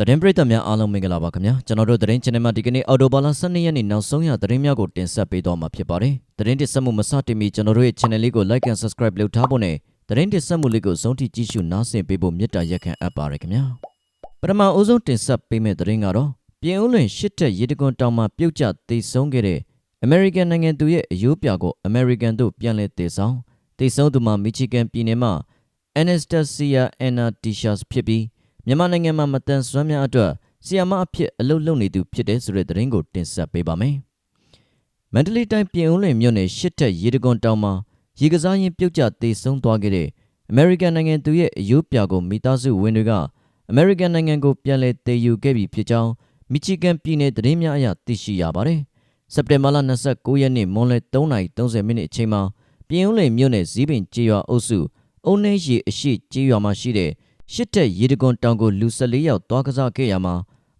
သတင်းပရိသတ်များအားလုံးမင်္ဂလာပါခင်ဗျာကျွန်တော်တို့သတင်း channel မှာဒီကနေ့အော်တိုဘာလ12ရက်နေ့နောက်ဆုံးရသတင်းများကိုတင်ဆက်ပေးသွားမှာဖြစ်ပါတယ်သတင်းတင်ဆက်မှုမစတင်မီကျွန်တော်တို့ရဲ့ channel လေးကို like and subscribe လုပ်ထားဖို့နဲ့သတင်းတင်ဆက်မှုလေးကိုဆုံးထိကြည့်ရှုနားဆင်ပေးဖို့မေတ္တာရက်ခံအပ်ပါရခင်ဗျာပထမအဦးဆုံးတင်ဆက်ပေးမယ့်သတင်းကတော့ပြင်ဦးလွင်ရှစ်ထက်ရေတကွန်တောင်မှာပြုတ်ကျသေဆုံးခဲ့တဲ့ American နိုင်ငံသူရဲ့အယိုးပြာကို American တို့ပြန်လည်တည်ဆောင်တည်ဆုံးသူမှာ Michigan ပြည်နယ်မှာ Anastasia Anna Tishas ဖြစ်ပြီး မြန်မာနိုင်ငံမှာမတန်ဆွမ်းများအတွက်ဆီယာမအဖြစ်အလုပ်လုပ်နေသူဖြစ်တဲ့ဆိုတဲ့သတင်းကိုတင်ဆက်ပေးပါမယ်။မန္တလေးတိုင်းပြင်ဦးလွင်မြို့နယ်ရှစ်ထက်ရေတကွန်တောင်မှာရေကစားရင်ပြုတ်ကျသေဆုံးသွားခဲ့တဲ့ American နိုင်ငံသူရဲ့အယိုးပြာကိုမိသားစုဝင်တွေက American နိုင်ငံကိုပြန်လည်တည်ယူခဲ့ပြီဖြစ်ကြောင်း Michigan ပြည်နယ်သတင်းများအရသိရှိရပါတယ်။စက်တင်ဘာလ29ရက်နေ့မွန်းလယ်3:30မိနစ်အချိန်မှာပြင်ဦးလွင်မြို့နယ်ဇီးပင်ကျေးရွာအုပ်စုအုံနှင်းရီအရှိကျေးရွာမှာရှိတဲ့ ရှစ်တက်ရေတကွန်တောင်ကိုလူ14ယောက်သွားကစားခဲ့ရမှာ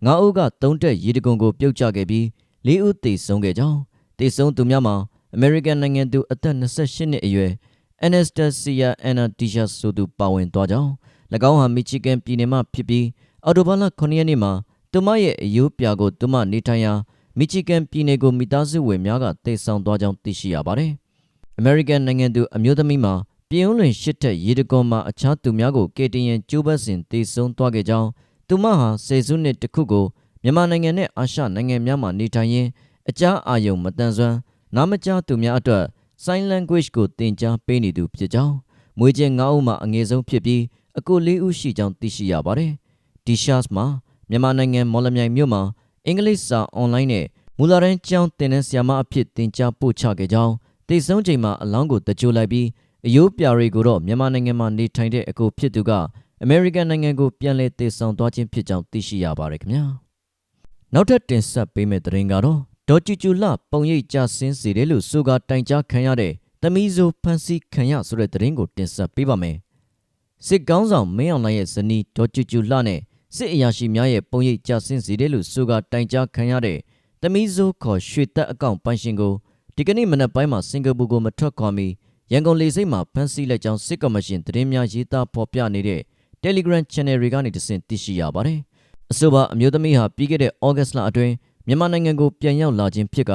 9ဦးက3တက်ရေတကွန်ကိုပြုတ်ကျခဲ့ပြီး4ဦးသေဆုံးခဲ့ကြောင်းသေဆုံးသူများမှာ American နိုင်ငံသူအသက်28နှစ်အရွယ် Anastasia Anna Tisha ဆိုသူပါဝင်သွားကြောင်း၎င်းဟာ Michigan ပြည်နယ်မှဖြစ်ပြီးအော်တိုဘာလ9ရက်နေ့မှာသူမရဲ့အယိုးပြာကိုသူမနေထိုင်ရာ Michigan ပြည်နယ်ကိုမိသားစုဝင်များကတည်ဆောင်သွားကြောင်းသိရှိရပါတယ်။ American နိုင်ငံသူအမျိုးသမီးမှာ ပြည်ဦးလွင်ရှစ်ထက်ရေတကွန်မှာအခြားသူများကိုကေတင်ရင်ကျိုးဘတ်စဉ်တည်ဆုံးသွားခဲ့ကြောင်းသူမဟာဆယ်စုနှစ်တစ်ခုကိုမြန်မာနိုင်ငံနဲ့အာရှနိုင်ငံများမှာနေထိုင်ရင်းအကြားအာယုံမတန်ဆွမ်းနားမကြားသူများအတွက် sign language ကိုသင်ကြားပေးနေသူဖြစ်ကြောင်းမွေးချင်း9ဦးမှာအငယ်ဆုံးဖြစ်ပြီးအကို၄ဦးရှိကြောင်းသိရှိရပါတယ်။ D-Shas မှာမြန်မာနိုင်ငံမော်လမြိုင်မြို့မှာအင်္ဂလိပ်စာအွန်လိုင်းနဲ့မူလာတန်းကျောင်းသင်တန်းဆရာမအဖြစ်သင်ကြားပို့ချခဲ့ကြောင်းသိဆုံးချိန်မှာအလောင်းကိုတကြိုလိုက်ပြီး အယိုးပြာတွေကိုတော့မြန်မာနိုင်ငံမှာနေထိုင်တဲ့အကိုဖြစ်သူကအမေရိကန်နိုင်ငံကိုပြန်လည်တည်ဆောင်သွားခြင်းဖြစ်ကြောင်းသိရှိရပါတယ်ခင်ဗျာနောက်ထပ်တင်ဆက်ပေးမယ့်သတင်းကတော့ဒေါ်ကျူကျူလပုံရိပ်ကြဆင်းစေတယ်လို့ဆိုကာတိုင်ကြားခံရတဲ့သမီးဆိုဖန်စီခံရဆိုတဲ့သတင်းကိုတင်ဆက်ပေးပါမယ်စစ်ကောင်းဆောင်မင်းအောင်လှိုင်ရဲ့ဇနီးဒေါ်ကျူကျူလနဲ့စစ်အရာရှိများရဲ့ပုံရိပ်ကြဆင်းစေတယ်လို့ဆိုကာတိုင်ကြားခံရတဲ့သမီးဆိုခေါ်ရွှေသက်အကောင့်ပိုင်ရှင်ကိုဒီကနေ့မနက်ပိုင်းမှာစင်ကာပူကိုမထွက်ခွာမီ ရန်ကုန်လေဆိပ်မှာဖမ်းဆီးလိုက်ကြောင်းစစ်ကော်မရှင်သတင်းများရေးသားဖော်ပြနေတဲ့ Telegram Channel တွေကနေတဆင့်သိရှိရပါတယ်။အဆိုပါအမျိုးသမီးဟာပြီးခဲ့တဲ့ဩဂတ်လအတွင်းမြန်မာနိုင်ငံကိုပြန်ရောက်လာခြင်းဖြစ်က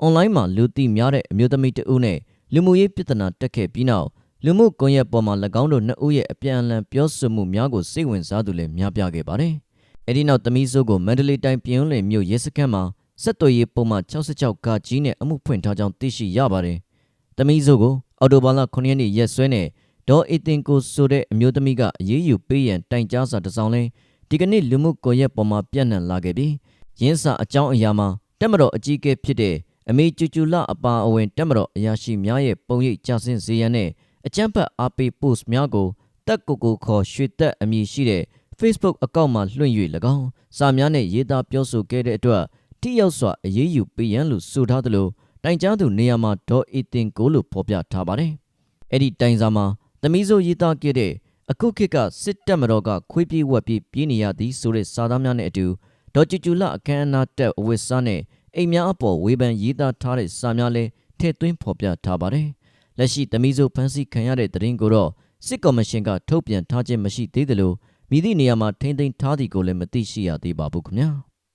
အွန်လိုင်းမှာလူသိများတဲ့အမျိုးသမီးတဦးနဲ့လူမှုရေးပြဿနာတက်ခဲ့ပြီးနောက်လူမှုကွန်ရက်ပေါ်မှာ၎င်းတို့နှစ်ဦးရဲ့အပြန်အလှန်ပြောဆိုမှုများကိုစိတ်ဝင်စားသူလည်းများပြားခဲ့ပါတယ်။အဲဒီနောက်သမီးစိုးကိုမန္တလေးတိုင်းပြည်ဦးလွင်မြို့ရဲစခန်းမှာဆက်သွယ်ရေးပုံမှန်66ကကြီးနဲ့အမှုဖွင့်ထားကြောင်းသိရှိရပါတယ်။သမီးစိုးကို အော်တိုဘာလ9ရက်နေ့ရက်စွဲနဲ့ဒေါ်အေတင်ကိုဆိုတဲ့အမျိုးသမီးကအရေးယူပေးရန်တိုင်ကြားစာတစ်စောင်လဲဒီကနေ့လူမှုကွန်ရက်ပေါ်မှာပြန့်နှံ့လာခဲ့ပြီးရင်းစာအကြောင်းအရာမှာတက်မတော်အကြီးအကဲဖြစ်တဲ့အမေကျူကျူလအပါအဝင်တက်မတော်အရာရှိများရဲ့ပုံရိပ်ကြဆင်းစေရန်နဲ့အကြမ်းဖက်အားပေး post များကိုတက်ကိုကိုခေါ်ရွှေတက်အမည်ရှိတဲ့ Facebook အကောင့်မှာလွှင့်၍၎င်းစာများနဲ့ရေးသားပြောဆိုခဲ့တဲ့အတွက်ထိရောက်စွာအရေးယူပေးရန်လို့ဆိုထားသလို တိုင်ကြားသူနေရာမှာဒေါ်အေတင်ကိုလို့ဖော်ပြထားပါတယ်။အဲ့ဒီတိုင်စာမှာသမီးစိုးရေးသားခဲ့တဲ့အခုခေတ်ကစစ်တပ်မတော်ကခွေးပြေးဝက်ပြေးပြေးနေရသည်ဆိုတဲ့စာသားများနဲ့အတူဒေါ်ကျူကျူလအခမ်းအနားတက်အဝတ်စားနဲ့အိမ်များအပေါ်ဝေဖန်ရေးသားထားတဲ့စာများလည်းထည့်သွင်းဖော်ပြထားပါတယ်။လက်ရှိသမီးစိုးဖမ်းဆီးခံရတဲ့သတင်းကိုတော့စစ်ကော်မရှင်ကထုတ်ပြန်ထားခြင်းမရှိသေးသလိုမိသည့်နေရာမှာထိမ့်သိမ်းထားသည်ကိုလည်းမသိရှိရသေးပါဘူးခင်ဗျာ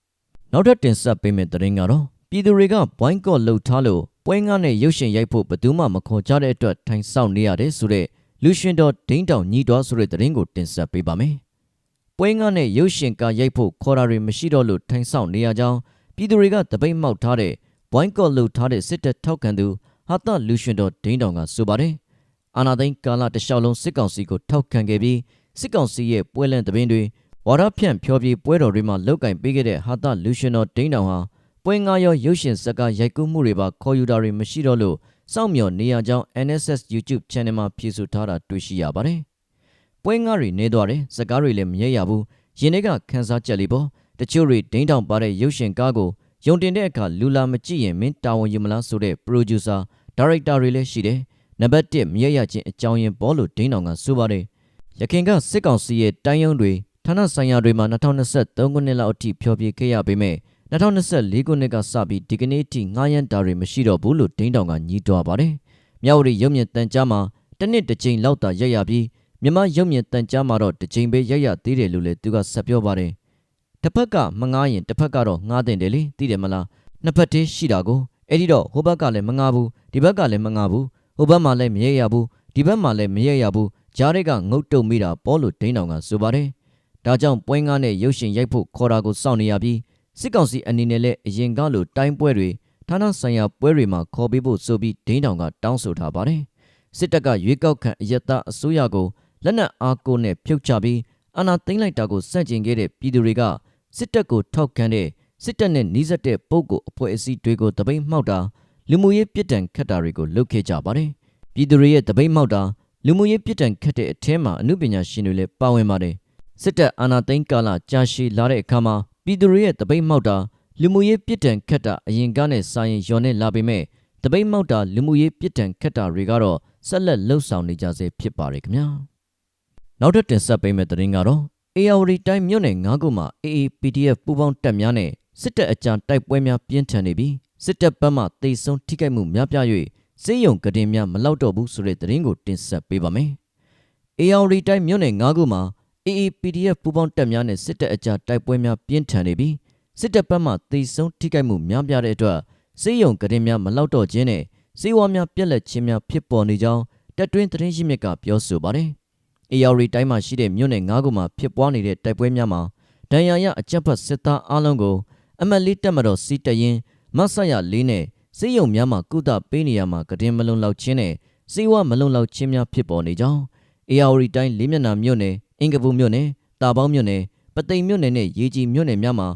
။နောက်ထပ်တင်ဆက်ပေးမယ့်သတင်းကတော့ ပြည်သူတွေကဘွိုင်းကော့လှုပ်ထားလို့ပွဲငါးနဲ့ရုပ်ရှင်ရိုက်ဖို့ဘယ်သူမှမခေါ်ကြတဲ့အတွက်ထိုင်ဆောင်နေရတယ်ဆိုတဲ့လူရှင်တော်ဒိန်းတောင်ညီတော်ဆိုတဲ့သတင်းကိုတင်ဆက်ပေးပါမယ်။ပွဲငါးနဲ့ရုပ်ရှင်ကာရိုက်ဖို့ခေါ်တာတွေမရှိတော့လို့ထိုင်ဆောင်နေရကြောင်းပြည်သူတွေကတပိတ်မောက်ထားတဲ့ဘွိုင်းကော့လှုပ်ထားတဲ့စစ်တပ်ထောက်ခံသူဟာတလူရှင်တော်ဒိန်းတောင်ကဆိုပါတယ်။အာနာသိန်းကာလတလျှောက်လုံးစစ်ကောင်စီကိုထောက်ခံခဲ့ပြီးစစ်ကောင်စီရဲ့ပွဲလန့်တပင်းတွေဝါရဖြန့်ဖြောပြေပွဲတော်တွေမှာလောက်ကင်ပေးခဲ့တဲ့ဟာတလူရှင်တော်ဒိန်းတောင်ဟာ ပွဲငါရောရုပ်ရှင်ဇာတ်ကားရိုက်ကူးမှုတွေပါခေါ်ယူတာတွေမရှိတော့လို့စောင့်မျှော်နေရကြောင်း NSS YouTube Channel မှာဖြည့်ဆို့ထားတာတွေ့ရှိရပါတယ်။ပွဲငါတွေနေသွားတယ်ဇာတ်ကားတွေလည်းမရဲရဘူး။ယင်းတွေကခန်းစားချက်လေးပေါ့။တချို့တွေဒိန်းတောင်ပါတဲ့ရုပ်ရှင်ကားကိုယုံတင်တဲ့အခါလူလာမကြည့်ရင်မင်းတာဝန်ယူမလားဆိုတဲ့ producer director တွေလည်းရှိတယ်။နံပါတ်1မရဲရခြင်းအကြောင်းရင်းပေါ်လို့ဒိန်းတောင်ကဆိုပါတယ်။ရခင်ကစစ်ကောင်စီရဲ့တိုင်းရုံးတွေဌာနဆိုင်ရာတွေမှာ2023ခုနှစ်လောက်အထိဖျော်ဖြေခဲ့ရပေမဲ့ 2024ခုနှစ်ကစပြီးဒီကနေ့ထိငှားရမ်းတာတွေမရှိတော့ဘူးလို့ဒိန်းတောင်ကညှိတွားပါတယ်။မြဝတီရုပ်မြင်တန်ကြားမှာတစ်နှစ်တစ်ချိန်လောက်သာရက်ရပြီးမြမရုပ်မြင်တန်ကြားမှာတော့တစ်ချိန်ပဲရက်ရသေးတယ်လို့လည်းသူကဆက်ပြောပါတယ်။တစ်ဖက်ကမငားရင်တစ်ဖက်ကတော့ငားတင်တယ်လေသိတယ်မလားနှစ်ဖက်တည်းရှိတာကိုအဲ့ဒီတော့ဟိုဘက်ကလည်းမငားဘူးဒီဘက်ကလည်းမငားဘူးဟိုဘက်မှာလည်းမရရဘူးဒီဘက်မှာလည်းမရရဘူးဂျားတွေကငုတ်တုံမိတာပေါ်လို့ဒိန်းတော်ကဆိုပါတယ်ဒါကြောင့်ပွဲငားနဲ့ရုပ်ရှင်ရိုက်ဖို့ခေါ်တာကိုစောင့်နေရပြီး စစ်ကောင်စီအနေနဲ့လည်းအရင်ကလိုတိုင်းပွဲတွေဌာနဆိုင်ရာပွဲတွေမှာခေါ်ပေးဖို့ဆိုပြီးဒိန်းတော်ကတောင်းဆိုထားပါတယ်စစ်တပ်ကရွေးကောက်ခံအယက်သားအစိုးရကိုလက်နက်အားကိုးနဲ့ဖြုတ်ချပြီးအာဏာသိမ်းလိုက်တာကိုစန့်ကျင်ခဲ့တဲ့ပြည်သူတွေကစစ်တပ်ကိုထောက်ခံတဲ့စစ်တပ်နဲ့နှီးစပ်တဲ့ပုဂ္ဂိုလ်အဖွဲ့အစည်းတွေကိုတပိတ်မှောက်တာလူမှုရေးပြစ်ဒဏ်ခတ်တာတွေကိုလုပ်ခဲ့ကြပါတယ်။ပြည်သူတွေရဲ့တပိတ်မှောက်တာလူမှုရေးပြစ်ဒဏ်ခတ်တဲ့အထဲမှာအမှုပညာရှင်တွေလည်းပါဝင်ပါတယ်။စစ်တပ်အာဏာသိမ်းကာလကြာရှည်လာတဲ့အခါမှာ ပြည်သူတွေရဲ့တပိတ်မှောက်တာလူမှုရေးပြစ်ဒဏ်ခတ်တာအရင်ကနဲ့စာရင်လျော်နေလာပေမဲ့တပိတ်မှောက်တာလူမှုရေးပြစ်ဒဏ်ခတ်တာတွေကတော့ဆက်လက်လှုပ်ဆောင်နေကြဆဲဖြစ်ပါတယ်ခင်ဗျာ။နောက်ထပ်တင်ဆက်ပေးမယ့်သတင်းကတော့ ARD တိုင်းမြို့နယ်၅ခုမှာ AAPDF ပူးပေါင်းတပ်များနဲ့စစ်တပ်အကြံတိုက်ပွဲများပြင်းထန်နေပြီးစစ်တပ်ဘက်မှတိတ်ဆုံးထိခိုက်မှုများပြား၍စေယုံကတင်များမလောက်တော့ဘူးဆိုတဲ့သတင်းကိုတင်ဆက်ပေးပါမယ်။ ARD တိုင်းမြို့နယ်၅ခုမှာ AAPDF ပူးပေါင်းတပ်များနဲ့စစ်တပ်အကြံတိုက်ပွဲများပြင်းထန်နေပြီးစစ်တပ်ဘက်မှတိတ်ဆုံးထိခိုက်မှုများပြားတဲ့အတွက်စေယုံကတင်များမလောက်တော့ခြင်းနဲ့စေဝါများပြက်လက်ခြင်းများဖြစ်ပေါ်နေကြောင်းတပ်တွင်းသတင်းရှိမြစ်ကပြောဆိုပါတယ်။ ARD တိုင်းမှာရှိတဲ့မြို့နယ်၅ခုမှာဖြစ်ပွားနေတဲ့တိုက်ပွဲများမှာဒဏ်ရာရအကြက်ဖက်စစ်သားအလုံးကိုအမတ်လေးတက်မတော်စီတရင်မဆရလေးနဲ့စေယုံများမှာကုသပေးနေရမှာကတင်မလုံလောက်ခြင်းနဲ့စေဝမလုံလောက်ခြင်းများဖြစ်ပေါ်နေကြောင်း ARD တိုင်းလေးမျက်နှာမြို့နယ် အင်္ဂပူမြို့နယ်တာပေါင်းမြို့နယ်ပသိမ်မြို့နယ်နဲ့ရေကြီးမြို့နယ်များမှာ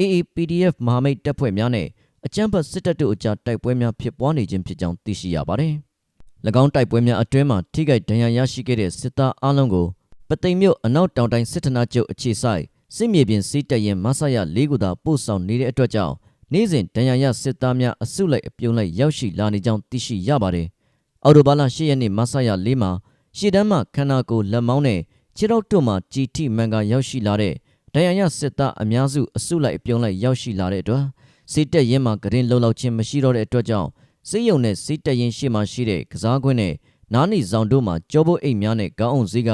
AAPDF မဟာမိတ်တပ်ဖွဲ့များနဲ့အကြမ်းဖက်စစ်တပ်တို့အကြားတိုက်ပွဲများဖြစ်ပွားနေခြင်းဖြစ်ကြောင်းသိရှိရပါတယ်။၎င်းတိုက်ပွဲများအတွင်းမှာထိခိုက်ဒဏ်ရာရရှိခဲ့တဲ့စစ်သားအလုံးကိုပသိမ်မြို့အနောက်တောင်တိုင်းစစ်ဌာနချုပ်အခြေဆိုင်စစ်မြေပြင်စီးတပ်ရင်မဆရလေးခုသာပို့ဆောင်နေတဲ့အတွက်ကြောင့်နေ့စဉ်ဒဏ်ရာရစစ်သားများအစုလိုက်အပြုံလိုက်ရောက်ရှိလာနေကြောင်းသိရှိရပါတယ်။အော်တိုဘာလ10ရက်နေ့မဆရလေးမှာရှေ့တန်းမှခန္ဓာကိုယ်လက်မောင်းနဲ့ ခြေထောက်တို့မှជីတီမန်ကရောက်ရှိလာတဲ့ဒဏ်ရာရစစ်သားအများစုအစုလိုက်အပြုံလိုက်ရောက်ရှိလာတဲ့အတွက်စစ်တပ်ရင်မှကရင်လုံလောက်ခြင်းမရှိတော့တဲ့အတွက်ကြောင့်စစ်ရုံနဲ့စစ်တပ်ရင်ရှေ့မှာရှိတဲ့ကစားကွင်းနဲ့နားနီဆောင်တို့မှာကြောပုတ်အိတ်များနဲ့ကောင်းအောင်စည်းက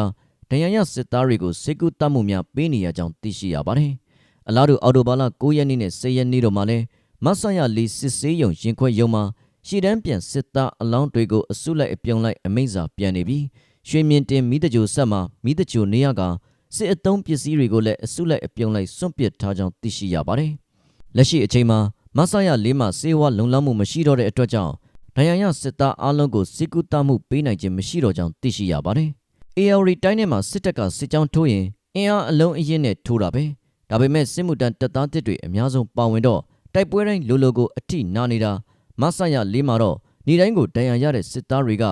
ဒဏ်ရာရစစ်သားတွေကိုစိတ်ကူးတတ်မှုများပေးနေရကြောင်းသိရှိရပါတယ်။အလားတူအော်တိုဘာလ9ရက်နေ့နဲ့10ရက်နေ့တို့မှာလည်းမဆရလီစစ်စေးရုံရင်ခွဲရုံမှာရှီတန်းပြန်စစ်သားအလောင်းတွေကိုအစုလိုက်အပြုံလိုက်အမိန့်စာပြန်နေပြီး ရွှေမြင့်တင်မိတကြိုဆက်မှာမိတကြိုနေရကစစ်အုံပစ္စည်းတွေကိုလည်းအစုလိုက်အပြုံလိုက်စွန့်ပစ်ထားကြောင်းသိရှိရပါတယ်။လက်ရှိအချိန်မှာမဆရလေးမှာစေဝါလုံလောက်မှုမရှိတော့တဲ့အတွက်ကြောင့်ဒဏ်ရာရစစ်သားအလုံးကိုစစ်ကူတမှုပေးနိုင်ခြင်းမရှိတော့ကြောင်းသိရှိရပါတယ်။ ARD တိုင်းထဲမှာစစ်တပ်ကစစ်ကြောင်းထိုးရင်အင်အားအလုံးအရင်နဲ့ထိုးတာပဲ။ဒါပေမဲ့စစ်မှုတန်းတပ်သားတစ်တွေအများဆုံးပါဝင်တော့တိုက်ပွဲတိုင်းလိုလိုကိုအထိနာနေတာမဆရလေးမှာတော့နေတိုင်းကိုဒဏ်ရာရတဲ့စစ်သားတွေက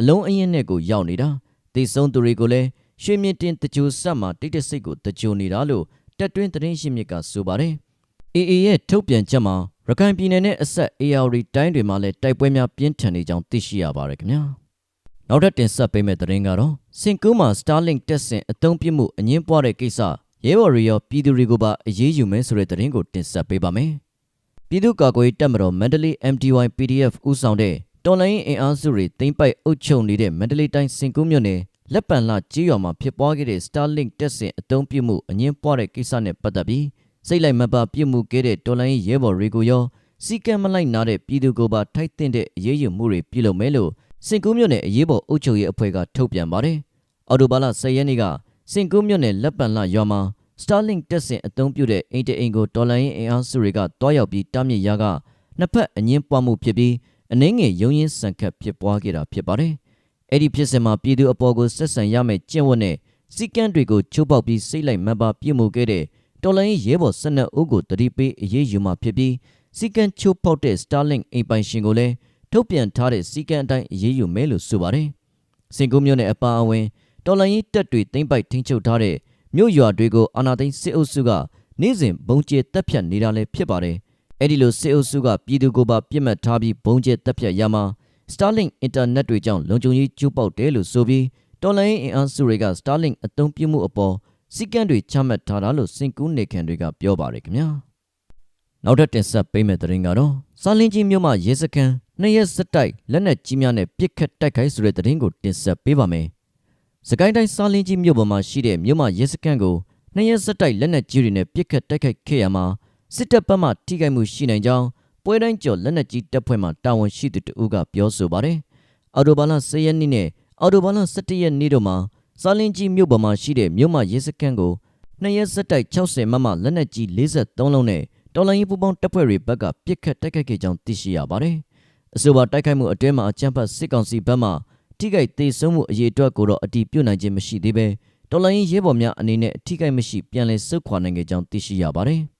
အလုံးအရင်နဲ့ကိုရောက်နေတာတေဆုံးသူတွေကိုလည်းရွှေမြင့်တင်တကြိုဆက်မှာတိတ်တဆိတ်ကိုတကြိုနေတာလို့တက်တွင်းသတင်းရှိမြစ်ကဆိုပါတယ်။ AA ရဲ့ထုတ်ပြန်ချက်မှာရခိုင်ပြည်နယ်နဲ့အဆက် AR တိုင်းတွေမှာလည်းတိုက်ပွဲများပြင်းထန်နေကြောင်းသိရှိရပါတယ်ခင်ဗျာ။နောက်ထပ်တင်ဆက်ပေးမယ့်သတင်းကတော့စင်ကူးမှာ Starlink တက်ဆင်အသုံးပြုမှုအငင်းပွားတဲ့ကိစ္စရဲဘော်တွေရောပြည်သူတွေကိုပါအရေးယူမယ်ဆိုတဲ့သတင်းကိုတင်ဆက်ပေးပါမယ်။ပြည်သူ့ကာကွယ်တပ်မတော်မန္တလေး MDY PDF ဦးဆောင်တဲ့ တော်လိုင်းအင်အားစုတွေတင်ပိုက်အုပ်ချုပ်နေတဲ့မန္တလေးတိုင်းစင်ကူးမြို့နယ်လက်ပံလှကြေးရွာမှာဖြစ်ပွားခဲ့တဲ့ Starlink တက်ဆင်အသုံးပြုမှုအငင်းပွားတဲ့ကိစ္စနဲ့ပတ်သက်ပြီးစိတ်လိုက်မပါပြုမှုခဲ့တဲ့တော်လိုင်းရဲဘော်တွေကိုရောစီကံမလိုက်နာတဲ့ပြည်သူကိုပါထိုက်တင်တဲ့အရေးယူမှုတွေပြုလုပ်မယ်လို့စင်ကူးမြို့နယ်အရေးပေါ်အုပ်ချုပ်ရေးအဖွဲ့ကထုတ်ပြန်ပါတယ်။အော်တိုဘာလ10ရက်နေ့ကစင်ကူးမြို့နယ်လက်ပံလှရွာမှာ Starlink တက်ဆင်အသုံးပြုတဲ့အိမ်တအိမ်ကိုတော်လိုင်းအင်အားစုတွေကတွားရောက်ပြီးတားမြစ်ရာကနှစ်ဖက်အငင်းပွားမှုဖြစ်ပြီး အနှင်းငယ်ရုံရင်းဆန်ခတ်ဖြစ်ပွားခဲ့တာဖြစ်ပါတယ်။အဲ့ဒီဖြစ်စဉ်မှာပြည်သူအပေါ်ကိုဆက်ဆံရမယ့်ကျင့်ဝတ်နဲ့စီကံတွေကိုချိုးပေါက်ပြီးစိတ်လိုက်မပါပြုမှုခဲ့တဲ့တော်လိုင်းရဲဘော်၁၂ဦးကိုတတိပေးအရေးယူမှဖြစ်ပြီးစီကံချိုးပေါက်တဲ့ Starlink အိမ်ပိုင်ရှင်ကိုလည်းထုတ်ပြန်ထားတဲ့စီကံအတိုင်းအရေးယူမယ်လို့ဆိုပါတယ်။စင်ကူးမြို့နယ်အပါအဝင်တော်လိုင်းတပ်တွေသိမ်းပိုက်ထိန်းချုပ်ထားတဲ့မြို့ရွာတွေကိုအာဏာသိမ်းစစ်အုပ်စုကနေ့စဉ်ဘုံကျဲတပ်ဖြတ်နေတာလည်းဖြစ်ပါတယ်။ အဲ့ဒီလိုစစ်အုပ်စုကပြည်သူကိုပါပြစ်မှတ်ထားပြီးဘုံကျဲတပ်ဖြတ်ရမှာ Starlink အင်တာနက်တွေကြောင့်လုံခြုံရေးကျူးပေါက်တယ်လို့ဆိုပြီးတော်လိုင်းအင်အားစုတွေက Starlink အသုံးပြုမှုအပေါ်စီကံတွေချမှတ်ထားတာလို့စင်ကူးနေခံတွေကပြောပါတယ်ခင်ဗျာနောက်ထပ်တင်ဆက်ပေးမယ့်သတင်းကတော့စာလင်းကြီးမြို့မှာရဲစခန်းနှစ်ရက်စက်တိုက်လက်နက်ကြီးများနဲ့ပစ်ခတ်တိုက်ခိုက်ဆိုတဲ့သတင်းကိုတင်ဆက်ပေးပါမယ်စကိုင်းတိုင်းစာလင်းကြီးမြို့ပေါ်မှာရှိတဲ့မြို့မှာရဲစခန်းကိုနှစ်ရက်ဆက်တိုက်လက်နက်ကြီးတွေနဲ့ပစ်ခတ်တိုက်ခိုက်ခဲ့ရမှာ စစ်တပ်ဘက်မှထိခိုက်မှုရှိနိုင်ကြောင်းပွဲတိုင်းကျော်လက်နက်ကြီးတပ်ဖွဲ့မှတာဝန်ရှိသူတဦးကပြောဆိုပါတယ်။အော်တိုဘာလ10ရက်နေ့နဲ့အော်တိုဘာလ17ရက်နေ့တို့မှာစာလင်းကြီးမြို့ပေါ်မှာရှိတဲ့မြို့မရဲစခန်းကိုနှစ်ရက်ဆက်တိုက်60မမလက်နက်ကြီး43လုံးနဲ့တော်လိုင်းရေးပူပေါင်းတပ်ဖွဲ့တွေဘက်ကပစ်ခတ်တိုက်ခိုက်ခဲ့ကြောင်းသိရှိရပါတယ်။အဆိုပါတိုက်ခိုက်မှုအတွင်းမှာအကြမ်းဖက်စစ်ကောင်စီဘက်မှထိခိုက်သေးဆုံးမှုအရေးအတွက်ကိုတော့အတီးပြုတ်နိုင်ခြင်းမရှိသေးပဲတော်လိုင်းရေးရဲဘော်များအနေနဲ့ထိခိုက်မရှိပြန်လည်ဆုတ်ခွာနိုင်ခဲ့ကြောင်းသိရှိရပါတယ်။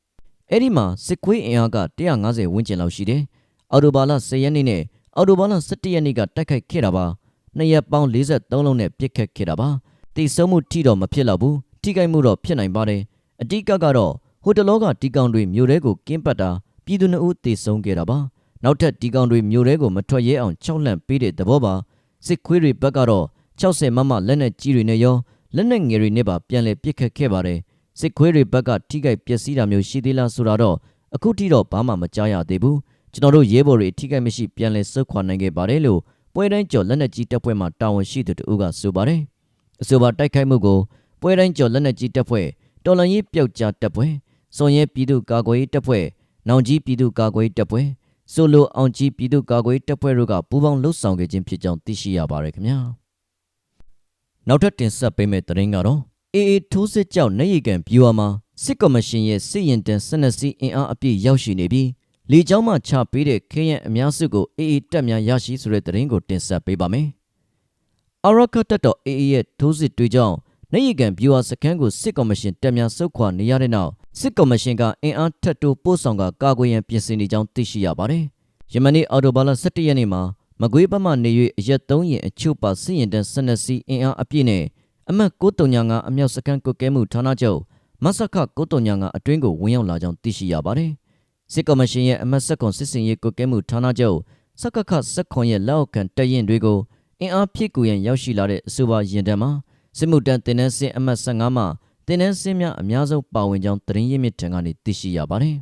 အဲ့ဒီမှာစစ်ခွေးအင်အားက150ဝန်းကျင်လောက်ရှိတယ်။အော်တိုဘာလ10ရက်နေ့နဲ့အော်တိုဘာလ17ရက်နေ့ကတိုက်ခိုက်ခဲ့တာပါ။နှစ်ရက်ပေါင်း43လုံးနဲ့ပစ်ခတ်ခဲ့တာပါ။တိဆုံးမှုထိတော့မဖြစ်တော့ဘူး။ထိခိုက်မှုတော့ဖြစ်နိုင်ပါတယ်။အတိကကတော့ဟိုတလောကတီကောင်တွေမြို့ထဲကိုကင်းပတ်တာပြည်သူနှုတ်တေဆုံးခဲ့တာပါ။နောက်ထပ်တီကောင်တွေမြို့ထဲကိုမထွက်ရဲအောင်ချောက်လှန့်ပေးတဲ့သဘောပါ။စစ်ခွေးတွေဘက်ကတော့60မမလက်နက်ကြီးတွေနဲ့ရောလက်နက်ငယ်တွေနဲ့ပါပြန်လည်ပစ်ခတ်ခဲ့ပါတယ်။ စစ်ခွေးတွေဘက်ကထိခိုက်ပျက်စီးတာမျိုးရှိသေးလားဆိုတာတော့အခုထိတော့ဘာမှမကြားရသေးဘူး။ကျွန်တော်တို့ရဲဘော်တွေထိခိုက်မရှိပြန်လည်ဆုတ်ခွာနိုင်ခဲ့ပါတယ်လို့ပွဲတိုင်းကျော်လက်နက်ကြီးတပ်ဖွဲ့မှတာဝန်ရှိသူတို့ကဆိုပါတယ်။အဆိုပါတိုက်ခိုက်မှုကိုပွဲတိုင်းကျော်လက်နက်ကြီးတပ်ဖွဲ့တော်လန်ရေးပျောက်ကြားတပ်ဖွဲ့စွန်ရဲပြည်သူ့ကာကွယ်ရေးတပ်ဖွဲ့နောင်ကြီးပြည်သူ့ကာကွယ်ရေးတပ်ဖွဲ့ဆိုလိုအောင်ကြီးပြည်သူ့ကာကွယ်ရေးတပ်ဖွဲ့တို့ကပူးပေါင်းလှုပ်ဆောင်ခဲ့ခြင်းဖြစ်ကြောင်းသိရှိရပါတယ်ခင်ဗျာနောက်ထပ်တင်ဆက်ပေးမယ့်သတင်းကတော့ အေအေထိုးစစ်ကြောင့်နေရီကန်ဗျူဟာမှာစစ်ကော်မရှင်ရဲ့စစ်ရင်တန်း12စီးအင်အားအပြည့်ရောက်ရှိနေပြီးလေကြောင်းမှချပေးတဲ့ခဲယံအများစုကိုအေအေတပ်များရရှိဆိုတဲ့သတင်းကိုတင်ဆက်ပေးပါမယ်အရကတ်တော်အေအေရဲ့ထိုးစစ်တွေကြောင့်နေရီကန်ဗျူဟာစခန်းကိုစစ်ကော်မရှင်တပ်များဆုတ်ခွာနေရတဲ့နောက်စစ်ကော်မရှင်ကအင်အားထပ်တိုးပို့ဆောင်ကကာကွယ်ရန်ပြင်ဆင်နေကြောင်းသိရှိရပါတယ်။ယမနေ့အော်တိုဘာလ17ရက်နေ့မှာမကွေးဘက်မှနေ၍အရက်3ရင်အချို့ပါစစ်ရင်တန်း12စီအင်အားအပြည့်နဲ့ အမတ်935အမြောက်စကန်ကုတ်ကဲမှုဌာနချုပ်မဆခ935အတွင်းကိုဝင်ရောက်လာကြောင်းသိရှိရပါတယ်။စစ်ကော်မရှင်ရဲ့အမတ်ဆက်ကွန်စစ်စင်ရေးကုတ်ကဲမှုဌာနချုပ်စကခစက်ခွန်ရဲ့လက်အောက်ခံတရင်တွေကိုအင်အားဖြည့်ကူရန်ရောက်ရှိလာတဲ့အဆိုပါရင်တန်းမှာစစ်မှုတန်းတင်နန်းစင်အမတ်15မှာတင်နန်းစင်းများအများဆုံးပါဝင်ကြောင်းသတင်းရင်းမြစ်ထံကနေသိရှိရပါတယ်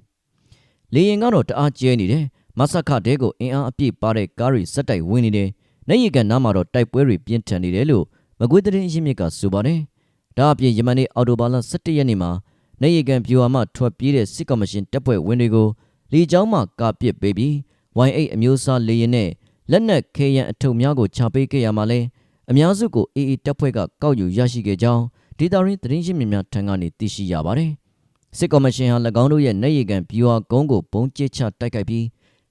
။လေရင်ကတော့တအားကျဲနေတယ်။မဆခတဲကိုအင်အားအပြည့်ပါတဲ့ကားတွေစက်တိုက်ဝင်နေတယ်။နေရီကန်နားမှာတော့တိုက်ပွဲတွေပြင်းထန်နေတယ်လို့ မကွေးသတင်းရင်းမြစ်ကဆိုပါတယ်။ဒါအပြင်ယမနေ့အော်တိုဘာလ17ရက်နေ့မှာနေရီကန်ပြူဟာမှထွက်ပြေးတဲ့စစ်ကော်မရှင်တပ်ဖွဲ့ဝင်တွေကိုလေကြောင်းမှကာပစ်ပေးပြီး Y8 အမျိုးအစားလေရင်နဲ့လက်နက်ခဲယံအထုပ်များကိုချပေးခဲ့ရမှာလဲအများစုကို AA တပ်ဖွဲ့ကကောက်ယူရရှိခဲ့ကြောင်းဒေတာရင်းသတင်းရှင်းမြများထံကနေသိရှိရပါတယ်။စစ်ကော်မရှင်ဟာ၎င်းတို့ရဲ့နေရီကန်ဗျူဟာကုန်းကိုပုံကျစ်ချတိုက်ခိုက်ပြီး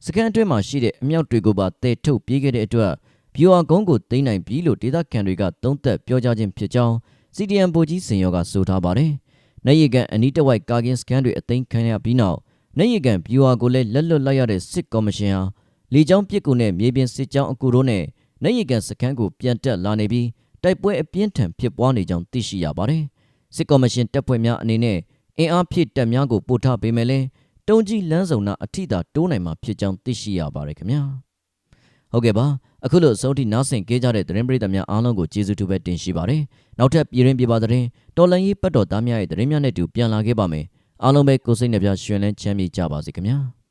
စကန်အတွင်းမှာရှိတဲ့အမြောက်တွေကိုပါတဲထုတ်ပြေးခဲ့တဲ့အတွက် ဗျူဟာကုန်းကိုသိမ်းနိုင်ပြီလို့ဒေတာကန်တွေကသုံးသပ်ပြောကြားခြင်းဖြစ်ကြောင်း CDM ဗိုလ်ကြီးစင်ရောကဆိုထားပါတယ်။နေရီကန်အနီးတစ်ဝိုက်ကာကင်စကန်တွေအသိမ်းခံရပြီးနောက်နေရီကန်ဗျူဟာကိုလည်းလက်လွတ်လိုက်ရတဲ့စစ်ကော်မရှင်ဟာလေကြောင်းပစ်ကူနဲ့မြေပြင်စစ်ကြောင်းအကူတို့နဲ့နေရီကန်စကန်ကိုပြန်တက်လာနေပြီးတိုက်ပွဲအပြင်းထန်ဖြစ်ပွားနေကြောင်းသိရှိရပါတယ်။စစ်ကော်မရှင်တပ်ဖွဲ့များအနေနဲ့အင်အားဖြည့်တပ်များကိုပို့ထားပေးမယ်လဲတုံးကြီးလမ်းစုံနာအထိသာတိုးနိုင်မှာဖြစ်ကြောင်းသိရှိရပါတယ်ခင်ဗျာ။ ဟုတ်ကဲ့ပါအခုလိုအဆုံးထိနားဆင်ကြကြတဲ့သတင်းပရိသတ်များအားလုံးကိုကျေးဇူးတူပဲတင်ရှိပါတယ်။နောက်ထပ်ပြည်ရင်းပြပါသတင်းတော်လန်ရေးပတ်တော်သားများရဲ့သတင်းများနဲ့တူပြန်လာခဲ့ပါမယ်။အားလုံးပဲကိုစိတ်နှပြရှင်လန်းချမ်းမြေ့ကြပါစေခင်ဗျာ။